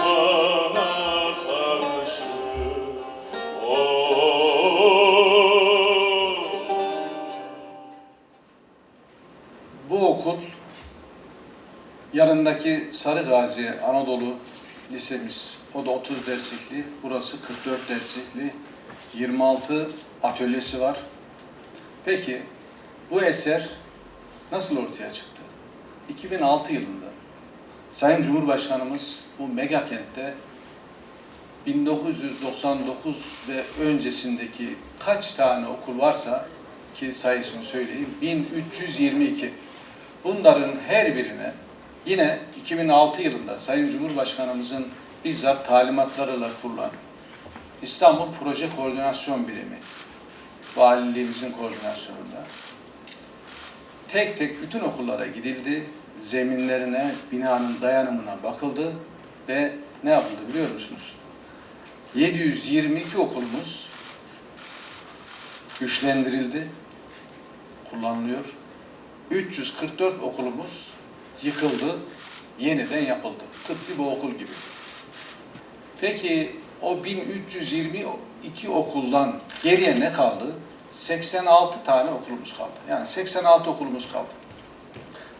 Oh. Bu okul yanındaki Sarı Gazi Anadolu Lisemiz. O da 30 derslikli, burası 44 derslikli. 26 atölyesi var. Peki bu eser nasıl ortaya çıktı? 2006 yılında Sayın Cumhurbaşkanımız bu mega kentte 1999 ve öncesindeki kaç tane okul varsa ki sayısını söyleyeyim 1322. Bunların her birine yine 2006 yılında Sayın Cumhurbaşkanımızın bizzat talimatlarıyla kurulan İstanbul Proje Koordinasyon Birimi valiliğimizin koordinasyonunda tek tek bütün okullara gidildi. Zeminlerine, binanın dayanımına bakıldı ve ne yapıldı biliyor musunuz? 722 okulumuz güçlendirildi, kullanılıyor. 344 okulumuz yıkıldı, yeniden yapıldı. Tıpkı bu okul gibi. Peki o 1322 okuldan geriye ne kaldı? 86 tane okulumuz kaldı. Yani 86 okulumuz kaldı.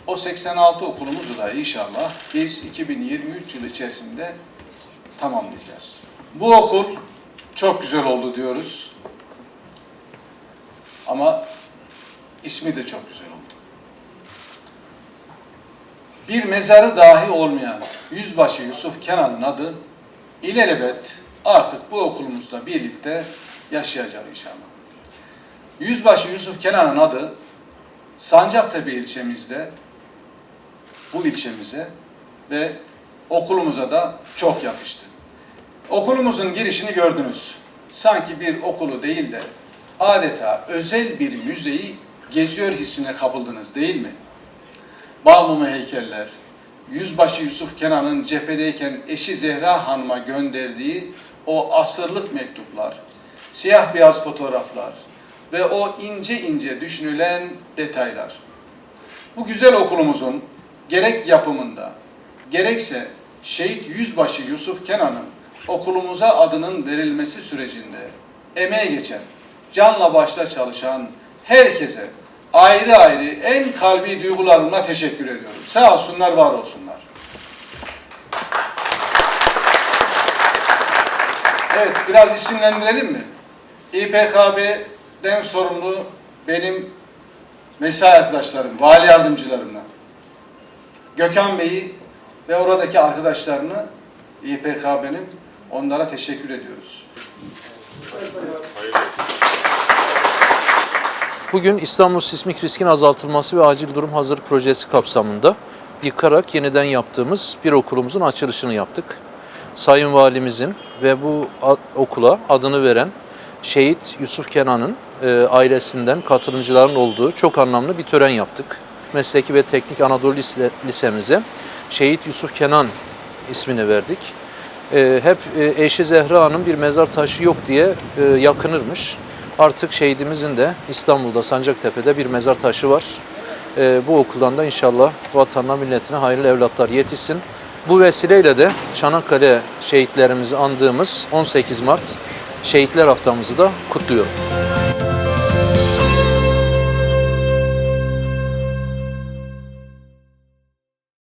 O 86 okulumuzu da inşallah biz 2023 yılı içerisinde tamamlayacağız. Bu okul çok güzel oldu diyoruz. Ama ismi de çok güzel oldu. Bir mezarı dahi olmayan Yüzbaşı Yusuf Kenan'ın adı ilelebet artık bu okulumuzla birlikte yaşayacak inşallah. Yüzbaşı Yusuf Kenan'ın adı Sancaktepe ilçemizde bu ilçemize ve okulumuza da çok yakıştı. Okulumuzun girişini gördünüz. Sanki bir okulu değil de adeta özel bir müzeyi geziyor hissine kapıldınız değil mi? Balmumu heykeller, Yüzbaşı Yusuf Kenan'ın cephedeyken eşi Zehra Hanım'a gönderdiği o asırlık mektuplar, siyah beyaz fotoğraflar ve o ince ince düşünülen detaylar. Bu güzel okulumuzun gerek yapımında, gerekse Şehit Yüzbaşı Yusuf Kenan'ın okulumuza adının verilmesi sürecinde emeğe geçen, canla başla çalışan herkese ayrı ayrı en kalbi duygularımla teşekkür ediyorum. Sağ olsunlar, var olsunlar. Evet, biraz isimlendirelim mi? İPKB'den sorumlu benim mesai arkadaşlarım, vali yardımcılarımla. Gökhan Bey'i ve oradaki arkadaşlarını İPKB'nin onlara teşekkür ediyoruz. Bugün İstanbul Sismik Riskin Azaltılması ve Acil Durum Hazırlık Projesi kapsamında yıkarak yeniden yaptığımız bir okulumuzun açılışını yaptık. Sayın Valimizin ve bu okula adını veren Şehit Yusuf Kenan'ın e, ailesinden katılımcıların olduğu çok anlamlı bir tören yaptık. Mesleki ve Teknik Anadolu Lise- Lisemize Şehit Yusuf Kenan ismini verdik. E, hep e, eşi Zehra Hanım bir mezar taşı yok diye e, yakınırmış. Artık şehidimizin de İstanbul'da Sancaktepe'de bir mezar taşı var. E, bu okuldan da inşallah vatanına milletine hayırlı evlatlar yetişsin. Bu vesileyle de Çanakkale şehitlerimizi andığımız 18 Mart Şehitler Haftamızı da kutluyorum.